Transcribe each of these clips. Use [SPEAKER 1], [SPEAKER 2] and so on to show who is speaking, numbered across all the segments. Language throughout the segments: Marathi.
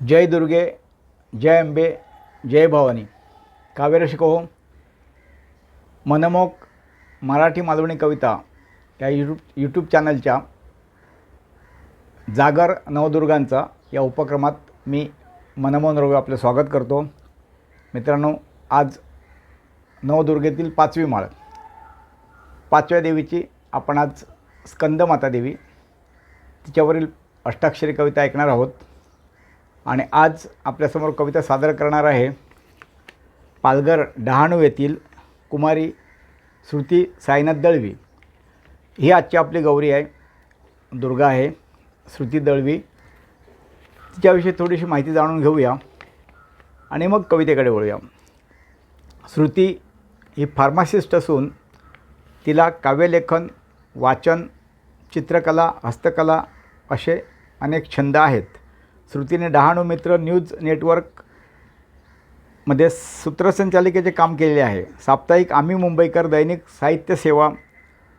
[SPEAKER 1] जय दुर्गे जय अंबे जय भवानी. काव्यरसिको हो मनमोक मराठी मालवणी कविता या यूट्यूब यूट्यूब चॅनलच्या जागर नवदुर्गांचा या उपक्रमात मी मनमोहन रोगे आपलं स्वागत करतो. मित्रांनो आज नवदुर्गेतील पाचवी माळ. पाचव्या देवीची आपण आज स्कंदमाता देवी तिच्यावरील अष्टाक्षरी कविता ऐकणार आहोत. आणि आज आपल्यासमोर कविता सादर करणार आहे पालघर डहाणू येथील कुमारी श्रुती साईनाथ दळवी. ही आजची आपली गौरी आहे दुर्गा आहे श्रुती दळवी. तिच्याविषयी थोडीशी माहिती जाणून घेऊया आणि मग कवितेकडे वळूया. श्रुती ही फार्मासिस्ट असून तिला काव्यलेखन वाचन चित्रकला हस्तकला असे अनेक छंद आहेत. श्रुतीने डहाणू मित्र न्यूज नेटवर्कमध्ये सूत्रसंचालिकेचे काम केलेले आहे. साप्ताहिक आम्ही मुंबईकर दैनिक साहित्य सेवा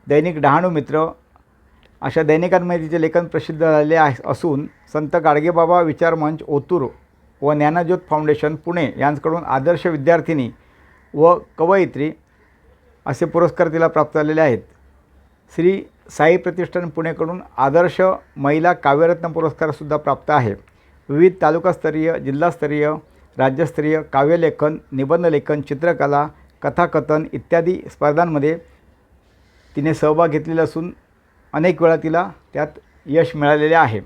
[SPEAKER 1] दैनिक डहाणू मित्र अशा दैनिकांमध्ये तिचे लेखन प्रसिद्ध झालेले आहे असून संत गाडगेबाबा विचारमंच ओतूर व ज्ञानज्योत फाउंडेशन पुणे यांकडून आदर्श विद्यार्थिनी व कवयित्री असे पुरस्कार तिला प्राप्त झालेले आहेत. श्री साई प्रतिष्ठान पुणेकडून आदर्श महिला काव्यरत्न पुरस्कारसुद्धा प्राप्त आहे. विविध तालुकास्तरीय जिल्हास्तरीय राज्यस्तरीय काव्यलेखन निबंधलेखन चित्रकला कथाकथन इत्यादी स्पर्धांमध्ये तिने सहभाग घेतलेला असून अनेक वेळा तिला त्यात यश मिळालेले आहे.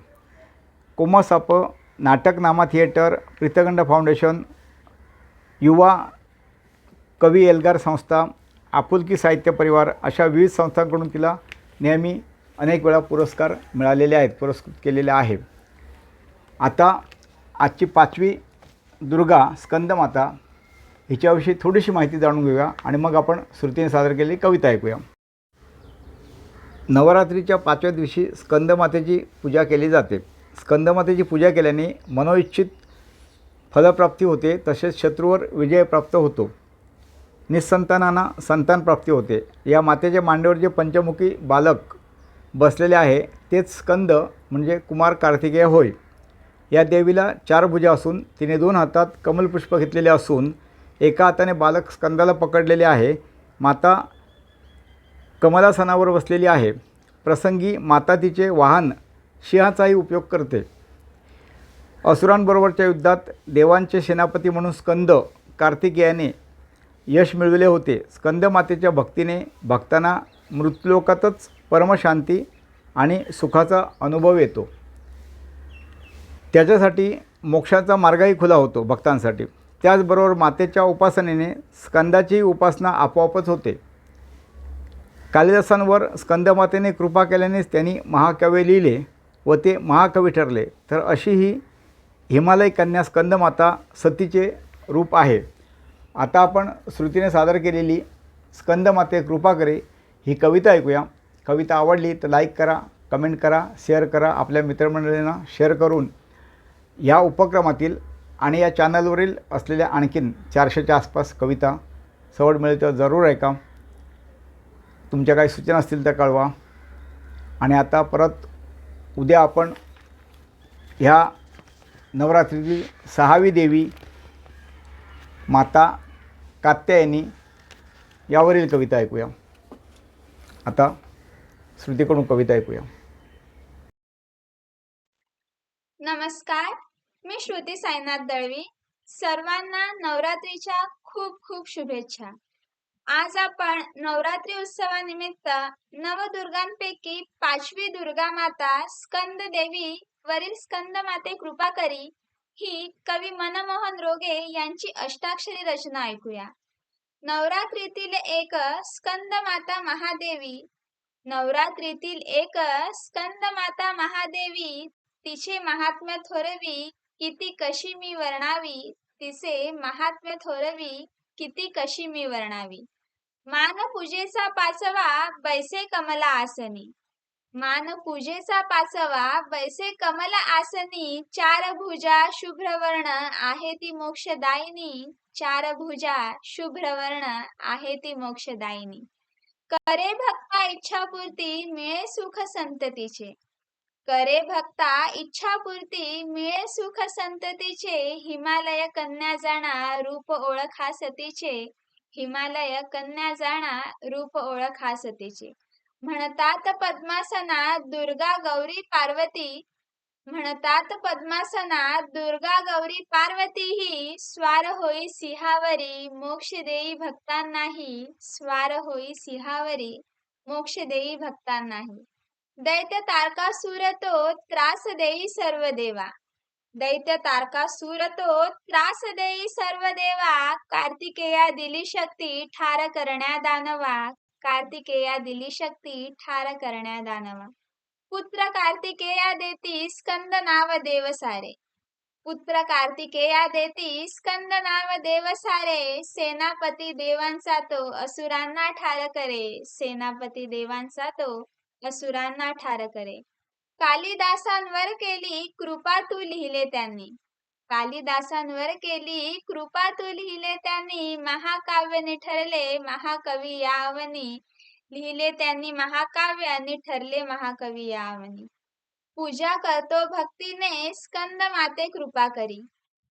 [SPEAKER 1] कोमसाप नाटकनामा थिएटर प्रीतगंड फाउंडेशन युवा कवी एल्गार संस्था आपुलकी साहित्य परिवार अशा विविध संस्थांकडून तिला नेहमी अनेक वेळा पुरस्कार मिळालेले आहेत पुरस्कृत केलेले आहे. आता आजची पाचवी दुर्गा स्कंदमाता हिच्याविषयी थोडीशी माहिती जाणून घेऊया आणि मग आपण श्रुतीने सादर केलेली कविता ऐकूया. नवरात्रीच्या पाचव्या दिवशी स्कंदमातेची पूजा केली जाते. स्कंदमातेची पूजा केल्याने मनोइच्छित फलप्राप्ती होते तसेच शत्रूवर विजय प्राप्त होतो. निसंतानांना संतान प्राप्ती होते. या मातेच्या मांडीवर जे पंचमुखी बालक बसलेले आहे तेच स्कंद म्हणजे कुमार कार्तिकेय होय. या देवीला चार भुजा असून तिने दोन हातात कमलपुष्प घेतलेले असून एका हाताने बालक स्कंदाला पकडलेले आहे. माता कमलासनावर बसलेली आहे. प्रसंगी माता तिचे वाहन सिंहाचाही उपयोग करते. असुरांबरोबरच्या युद्धात देवांचे सेनापती म्हणून स्कंद कार्तिकेयाने यश मिळविले होते. स्कंद मातेच्या भक्तीने भक्तांना मृत्युलोकातच परमशांती आणि सुखाचा अनुभव येतो. त्याच्यासाठी मोक्षाचा मार्गही खुला होतो भक्तांसाठी. त्याचबरोबर मातेच्या उपासनेने स्कंदाची उपासना आपोआपच होते. कालिदासांवर स्कंदमातेने कृपा केल्यानेच त्यांनी महाकाव्य लिहिले व ते महाकवी ठरले. तर अशी ही हिमालय कन्या स्कंदमाता सतीचे रूप आहे. आता आपण श्रुतीने सादर केलेली स्कंदमाते कृपा करे ही कविता ऐकूया. कविता आवडली तर लाईक करा कमेंट करा शेअर करा. आपल्या मित्रमंडळींना शेअर करून या उपक्रमातील आणि या चॅनलवरील असलेल्या आणखीन चारशेच्या आसपास कविता सवड मिळेल तर जरूर ऐका. तुमच्या काही सूचना असतील तर कळवा. आणि आता परत उद्या आपण ह्या नवरात्रीची सहावी देवी माता कात्यायनी यावरील कविता ऐकूया. आता श्रुतीकडून कविता ऐकूया
[SPEAKER 2] नमस्कार मी श्रुती साईनाथ दळवी. सर्वांना नवरात्रीच्या खूप खूप शुभेच्छा. आज आपण नवरात्री उत्सवानिमित्त नवदुर्गांपैकी पाचवी दुर्गा माता स्कंद देवी वरील स्कंद माते कृपा करी ही कवी मनमोहन रोगे यांची अष्टाक्षरी रचना ऐकूया. नवरात्रीतील एक स्कंद माता महादेवी. नवरात्रीतील एक स्कंद माता महादेवी तिचे महात्म्य थोरवी किती कशी मी वर्णावी तिचे महात्म्य थोरवी किती कशी मी वर्णावी. मान पूजेचा पाचवा बैसे कमला आसनी. मान पूजेचा पाचवा बैसे कमल आसनी चार भुजा शुभ्रवर्ण आहे ती मोक्षदायिनी चार भुजा शुभ्रवर्ण आहे ती मोक्षदायिनी. करे भक्ता इच्छापूर्ती मिळे सुख संततीचे. करे भक्ता इच्छापूर्ती मिळे सुख संततीचे हिमालय कन्या जाणा रूप ओळखा सतीचे हिमालय कन्या जाणा रूप ओळखा सतीचे म्हणतात पद्मासना दुर्गा गौरी पार्वती. म्हणतात पद्मासना दुर्गा गौरी पार्वती ही स्वार होई सिंहावरी मोक्ष देई भक्तांनाही स्वार होई सिंहावरी मोक्ष देई भक्तांनाही. दैत्य तारकासुर तो त्रास देई सर्व देवा. दैत्य तारकासुर तो त्रास देई सर्व देवा. कार्तिकेया दिली शक्ती ठार करण्या दानवा. कार्तिकेया दिली शक्ती ठार करण्या दानवा. पुत्र कार्तिकेया देती स्कंद नाव देव सारे. पुत्र कार्तिकेया देती स्कंद नाव देव सारे. सेनापती देवांचा तो असुरांना ठार करे. सेनापती देवांचा तो असुरांना ठार करे. कालिदासांवर केली कृपा तू लिहिले त्यांनी. कालिदासांवर केली कृपा तू लिहिले त्यांनी. महाकाव्य ठरले महाकवी यावनी. लिहिले त्यांनी महाकाव्य आणि ठरले महाकवी यावनी. पूजा करतो भक्तीने स्कंद माते कृपा करी.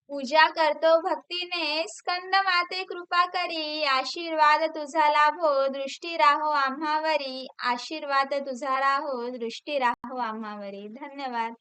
[SPEAKER 2] पूजा करतो भक्तीने. स्कंद माते कृपा करी. आशीर्वाद तुझा लाभो दृष्टी राहो आम्हावरी. आशीर्वाद तुझा राहो दृष्टी राहो आम्हावरी. धन्यवाद.